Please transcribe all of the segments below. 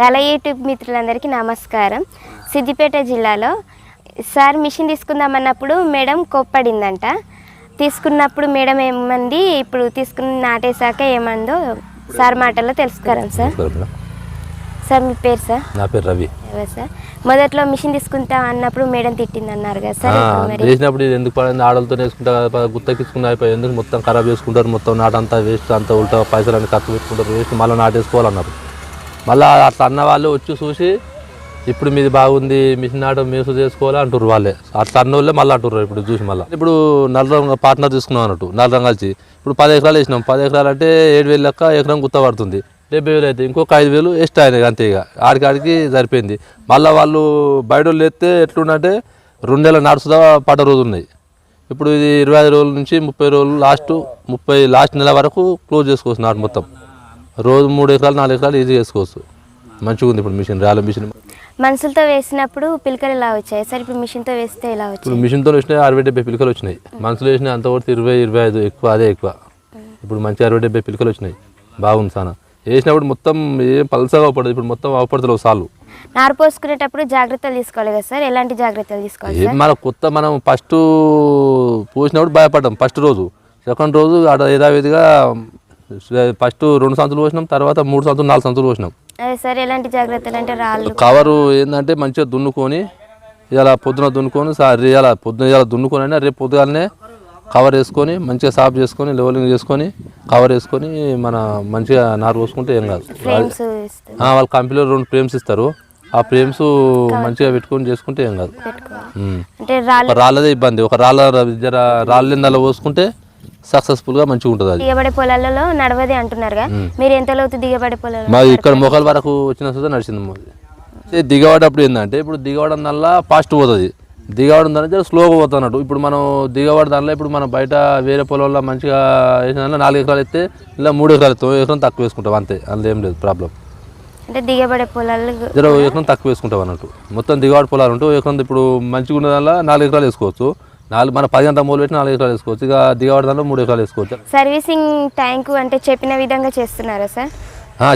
రాల యూట్యూబ్ మిత్రులందరికీ నమస్కారం. సిద్దిపేట జిల్లాలో సార్ మిషన్ తీసుకుందామన్నప్పుడు మేడం కోప్పడిందంట. తీసుకున్నప్పుడు మేడం ఏమంది ఇప్పుడు తీసుకుని నాటేశాక ఏమందో సార్ మాటల్లో తెలుసుకున్నాం సార్. సార్ మీ పేరు సార్? నా పేరు రవి. సార్? మొదట్లో మిషన్ తీసుకుంటా అన్నప్పుడు మేడం తిట్టింది అన్నారు కదా సార్ మరి? వేసినప్పుడు ఇది ఎందుకు పడింది? ఆడలతో వేసుకుంటా గుత్తకిచ్చుకుని అయిపోయి ఎందుకు మొత్తం ఖరాబ్ చేసుకుంటారు? మొత్తం నాటంతా వేస్ట్ అంతా ఉల్టా పైసలు అన్ని ఖర్చు పెట్టుకుంటారు వేస్ట్. మళ్ళీ నాటేసుకోవాలన్నారు. మళ్ళీ అట్లా అన్న వాళ్ళు వచ్చి చూసి ఇప్పుడు మీది బాగుంది మిషన్ నాటం మేసు చేసుకోవాలి? అంటారు వాళ్ళే. అట్లా అన్న వాళ్ళే మళ్ళీ అంటారు ఇప్పుడు చూసి మళ్ళీ. ఇప్పుడు నల్లరంగ పార్ట్నర్ తీసుకున్నాం అన్నట్టు నల్లరం కలిసి. ఇప్పుడు పది ఎకరాలు వేసినాం. పది ఎకరాలు అంటే ఏడు వేలు లెక్క ఎకరం గుత్త పడుతుంది. డెబ్బై వేలు అయితే ఇంకొక ఐదు వేలు ఎక్స్ట్రా అయినాయి అంతే ఇక. ఆడికాడికి సరిపోయింది. మళ్ళీ వాళ్ళు బయట వాళ్ళు ఎత్తే ఎట్లుందంటే రెండు నెలల నడుచుదా పడ్డ రోజులు ఉన్నాయి. ఇప్పుడు ఇది ఇరవై ఐదు రోజుల నుంచి ముప్పై రోజులు లాస్ట్ ముప్పై లాస్ట్ నెల వరకు క్లోజ్ చేసుకోవచ్చు నాటు మొత్తం. రోజు మూడు ఎకరాలు నాలుగు ఎకరాలు ఈజీ చేసుకోవచ్చు. మంచిగా ఉంది ఇప్పుడు మిషన్ రాళ్ళ మిషన్. మనుషులతో వేసినప్పుడు పిలకలు ఇలా వచ్చాయి? సార్ ఇప్పుడు మిషన్తో వేస్తే ఇలా వచ్చాయి? ఇప్పుడు మిషన్తో వచ్చినాయి అరవై డెబ్బై పిలకలు వచ్చినాయి. మనుషులు వేసినాయి అంత కొడితే ఇరవై ఇరవై ఐదు ఎక్కువ అదే ఎక్కువ. ఇప్పుడు మంచి అరవై డెబ్బై పిలకలు వచ్చినాయి. బాగుంది చాలా వేసినప్పుడు మొత్తం ఏం పలసగా అవపడదు. ఇప్పుడు మొత్తం అవపడతలేవు సార్లు నారు పోసుకునేటప్పుడు జాగ్రత్తలు తీసుకోవాలి కదా సార్? ఎలాంటి జాగ్రత్తలు తీసుకోవాలి ఏం మన కొత్త మనం ఫస్ట్ పోసినప్పుడు భయపడ్డాం. ఫస్ట్ రోజు. సెకండ్ రోజు అక్కడ యథావిధిగా ఫస్ట్ రెండు సంచులు పోసినాం తర్వాత మూడు సంచులు నాలుగు సంచులు పోసినాం. అదే సార్ ఎలాంటి జాగ్రత్తలు అంటే రాళ్ళు? కవరు ఏంటంటే మంచిగా దున్నుకొని ఇలా పొద్దున దున్నుకొని సార్ ఇలా పొద్దున ఇలా దున్నుకొని అయినా రేపు పొద్దుగాలనే కవర్ వేసుకొని మంచిగా సాఫ్ చేసుకొని లెవెలింగ్ చేసుకొని కవర్ వేసుకొని మన మంచిగా నారు పోసుకుంటే ఏం కాదు. వాళ్ళ కంపెనీలో రెండు ఫ్రేమ్స్ ఇస్తారు. ఆ ఫ్రేమ్స్ మంచిగా పెట్టుకొని చేసుకుంటే ఏం కాదు. రాళ్ళదే ఇబ్బంది. ఒక రాళ్ళ జర రాళ్ళ పోసుకుంటే సక్సెస్ఫుల్గా మంచిగా ఉంటుంది అది. దిగబడే పొలాలలో నడవది అంటున్నారుగా. మీరు ఎంత లోతు దిగబడే పొలాలు మా ఇక్కడ మొగల్ వరకు వచ్చిన సుధా నడిచింది మాది. దిగబడప్పుడు ఏంటంటే ఇప్పుడు దిగవడం వల్ల ఫాస్ట్ పోతుంది. దిగవడం దాని స్లోగా పోతుంది అన్నట్టు. ఇప్పుడు మనం దిగబడి దానిలో ఇప్పుడు మనం బయట వేరే పొలంలో మంచిగా వేసిన నాలుగు ఎకరాలు ఎత్తే ఇలా మూడు ఎకరాలు ఎత్తాం. ఎకరం తక్కువ వేసుకుంటాం అంతే. అందులో ఏం లేదు ప్రాబ్లం అంటే దిగబడే పొలాలు జర ఎకరం తక్కువ వేసుకుంటాం అన్నట్టు. మొత్తం దిగవాడు పొలాలు ఉంటే ఓ ఎకరం ఇప్పుడు మంచిగా ఉన్న దానిలో నాలుగు ఎకరాలు వేసుకోవచ్చు. నాలుగు మన పది గంట మూలు పెట్టి నాలుగు ఎకరాలు వేసుకోవచ్చు. ఇక దిగవాడి దానిలో మూడు ఎకరాలు వేసుకోవచ్చు. సర్వీసింగ్ ట్యాంక్ అంటే చెప్పిన విధంగా చేస్తున్నారా సార్?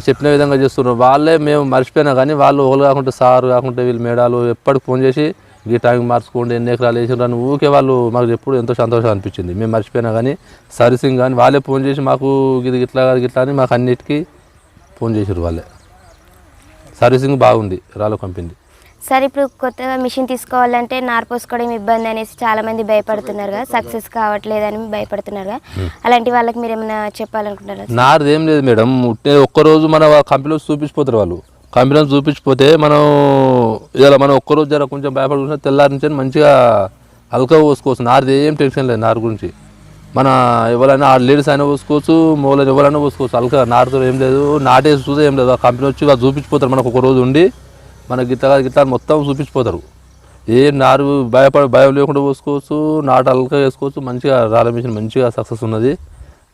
చెప్పిన విధంగా చేస్తున్నారు. వాళ్ళే మేము మర్చిపోయినా కానీ వాళ్ళు ఒకరు కాకుంటే సారు కాకుంటే వీళ్ళు మేడాలు ఎప్పటికి ఫోన్ చేసి ఈ టైం మార్చుకోండి ఎన్ని ఎకరాలు అని ఊకే వాళ్ళు మాకు ఎప్పుడు ఎంతో సంతోషం అనిపించింది. మేము మర్చిపోయినా కానీ సర్వీసింగ్ కానీ వాళ్ళే ఫోన్ చేసి మాకు ఇది ఇట్లా కాదు ఇట్లా అని మాకు అన్నిటికీ ఫోన్ చేసారు వాళ్ళే. సర్వీసింగ్ బాగుంది రాలో కంపెనీ సార్ ఇప్పుడు కొత్తగా మిషన్ తీసుకోవాలంటే నారు పోసుకోవడం ఇబ్బంది అనేసి చాలా మంది భయపడుతున్నారు కదా. సక్సెస్ కావట్లేదని భయపడుతున్నారు కదా. అలాంటి వాళ్ళకి మీరు ఏమైనా చెప్పాలనుకుంటారా నాది ఏం లేదు మేడం. ఒక్కరోజు మన కంపెనీలో చూపించిపోతారు వాళ్ళు. కంపెనీలో చూపించిపోతే మనం ఇలా మనం ఒక్కరోజు జర కొంచెం భయపడుకుంటే తెల్లారి నుంచి మంచిగా అల్కా పోసుకోవచ్చు. నాది ఏం టెన్షన్ లేదు నారు గురించి. మన ఎవరైనా లేడీస్ అయినా పోసుకోవచ్చు మూలని ఎవరైనా పోసుకోవచ్చు. అల్కా నారుతో ఏం లేదు. నాటేసి చూస్తే ఏం లేదు. ఆ కంపెనీ వచ్చి వాళ్ళు చూపించిపోతారు మనకు ఒక రోజు ఉండి. మన గిట్ల గిట్ల మొత్తం చూపించిపోతారు. ఏ నారు భయపడ భయం లేకుండా పోసుకోవచ్చు నాటు అల్కా వేసుకోవచ్చు మంచిగా రాళ్ళ మిషన్ మంచిగా సక్సెస్ ఉన్నది.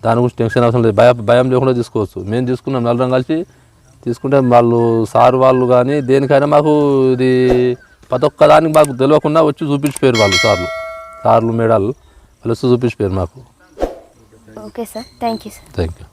దాని గురించి టెన్షన్ అవసరం లేదు. భయ భయం లేకుండా తీసుకోవచ్చు. మేము తీసుకున్నాం నలుగురం కలిసి తీసుకుంటే వాళ్ళు సార్ వాళ్ళు కానీ దేనికైనా మాకు ఇది ప్రతి ఒక్క దానికి మాకు తెలియకుండా వచ్చి చూపించిపోయారు వాళ్ళు సార్లు. సార్లు మేడాలు వాళ్ళు వచ్చి చూపించిపోయారు మాకు. Okay sir thank you sir thank you